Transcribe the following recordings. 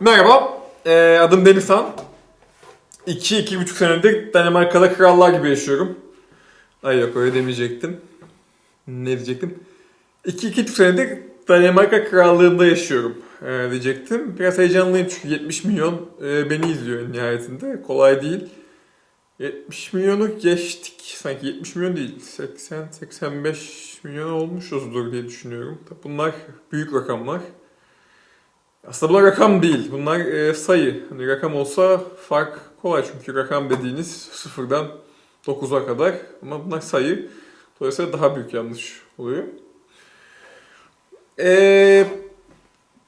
Merhaba, ee, adım Denizhan. 2-2,5 senedir Danimarka'da krallar gibi yaşıyorum. Ay yok öyle demeyecektim. Ne diyecektim? 2-2,5 senedir Danimarka krallığında yaşıyorum ee, diyecektim. Biraz heyecanlıyım çünkü 70 milyon e, beni izliyor nihayetinde. Kolay değil. 70 milyonu geçtik. Sanki 70 milyon değil. 80-85 milyon olmuşuzdur diye düşünüyorum. Bunlar büyük rakamlar. Aslında bunlar rakam değil. Bunlar e, sayı. Hani rakam olsa fark kolay çünkü rakam dediğiniz sıfırdan 9'a kadar. Ama bunlar sayı. Dolayısıyla daha büyük yanlış oluyor. E,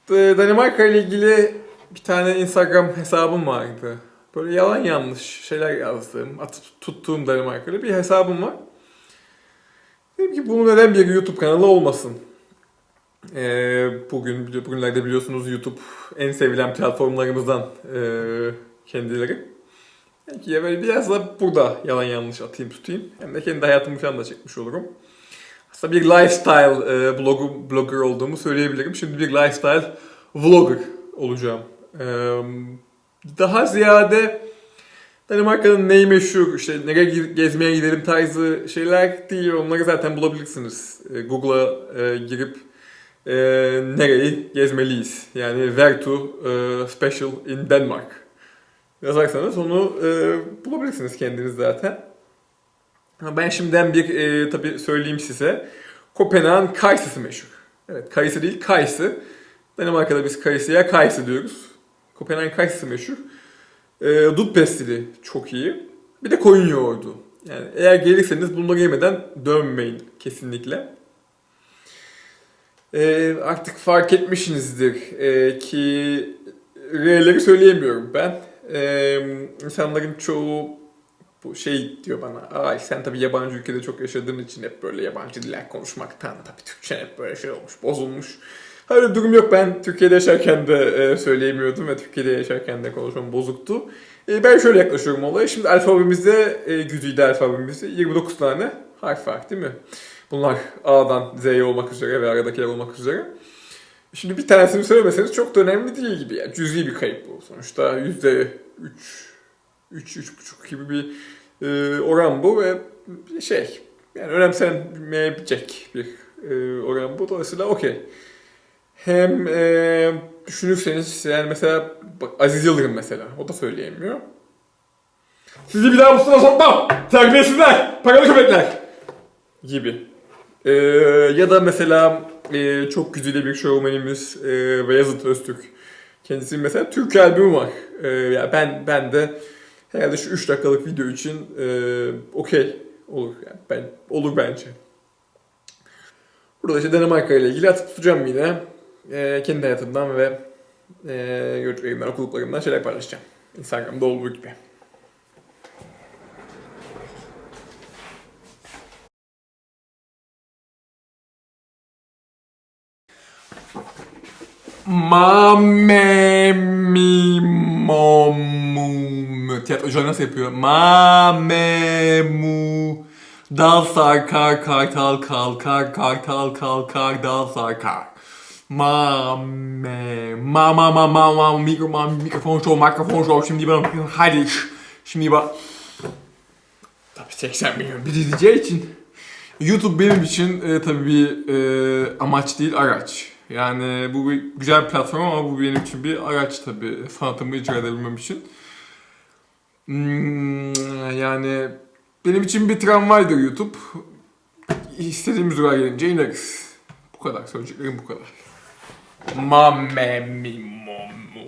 D- Danimarka ile ilgili bir tane Instagram hesabım vardı. Böyle yalan yanlış şeyler yazdığım, atıp tuttuğum Danimarka'da bir hesabım var. Dedim ki bunu neden bir YouTube kanalı olmasın? Ee, bugün bugünlerde biliyorsunuz YouTube en sevilen platformlarımızdan ee, kendileri. Belki ya böyle biraz da burada yalan yanlış atayım tutayım. Hem de kendi hayatımı falan da çekmiş olurum. Aslında bir lifestyle e, blogu, blogger olduğumu söyleyebilirim. Şimdi bir lifestyle vlogger olacağım. Ee, daha ziyade Danimarka'nın neyi meşhur, işte nereye gezmeye gidelim tarzı şeyler değil. Onları zaten bulabilirsiniz. Ee, Google'a e, girip e, nereyi gezmeliyiz. Yani where e, special in Denmark yazarsanız onu e, bulabilirsiniz kendiniz zaten. Ben şimdiden bir e, tabii söyleyeyim size. Kopenhag'ın kayısısı meşhur. Evet kayısı değil kayısı. Danimarka'da biz kayısıya kayısı diyoruz. Kopenhag'ın kayısısı meşhur. E, dut pestili çok iyi. Bir de koyun yoğurdu. Yani eğer gelirseniz bunları yemeden dönmeyin kesinlikle. E, artık fark etmişsinizdir e, ki R'leri söyleyemiyorum ben. E, insanların çoğu bu şey diyor bana, ay sen tabii yabancı ülkede çok yaşadığın için hep böyle yabancı diller konuşmaktan tabii Türkçe hep böyle şey olmuş, bozulmuş. Öyle bir durum yok. Ben Türkiye'de yaşarken de e, söyleyemiyordum ve Türkiye'de yaşarken de konuşmam bozuktu. E, ben şöyle yaklaşıyorum olaya. Şimdi alfabemizde, e, alfabemizde 29 tane harf var değil mi? Bunlar A'dan Z'ye olmak üzere ve aradakiler olmak üzere. Şimdi bir tanesini söylemeseniz çok da önemli değil gibi. Yani cüzi bir kayıp bu. Sonuçta yüzde 3, 3, 3,5 gibi bir e, oran bu ve şey yani önemsenmeyebilecek bir oran bu. Dolayısıyla okey. Hem e, düşünürseniz yani mesela bak Aziz Yıldırım mesela o da söyleyemiyor. Sizi bir daha musluğa sokmam! Terbiyesizler! Paralı köpekler! Gibi. E, ya da mesela e, çok güzide bir showmanimiz e, Beyazıt Öztürk. Kendisinin mesela Türk albümü var. E, ya ben ben de herhalde şu 3 dakikalık video için e, okey olur. Yani ben olur bence. Burada işte Danimarka ile ilgili atıp tutacağım yine. E, kendi hayatımdan ve e, gördüklerimden, okuduklarımdan şeyler paylaşacağım. Instagram'da olduğu gibi. Mame mi momu. Tiyatrocular nasıl yapıyor? Mame mu. Dal sarkar, kartal kalkar, kartal kalkar, dal sarkar. Mame. Ma ma ma ma ma mikro ma mikrofon show, mikrofon show. Şimdi bana hadi. Şimdi bak. Tabii 80 milyon bir izleyeceği için. YouTube benim için e, tabii bir e, amaç değil araç. Yani bu bir güzel bir platform ama bu benim için bir araç tabii sanatımı icra edebilmem için. Hmm, yani benim için bir tramvaydır YouTube. İstediğimiz durağa gelince ineriz. Bu kadar söyleyeceklerim bu kadar. Mamma mi momu.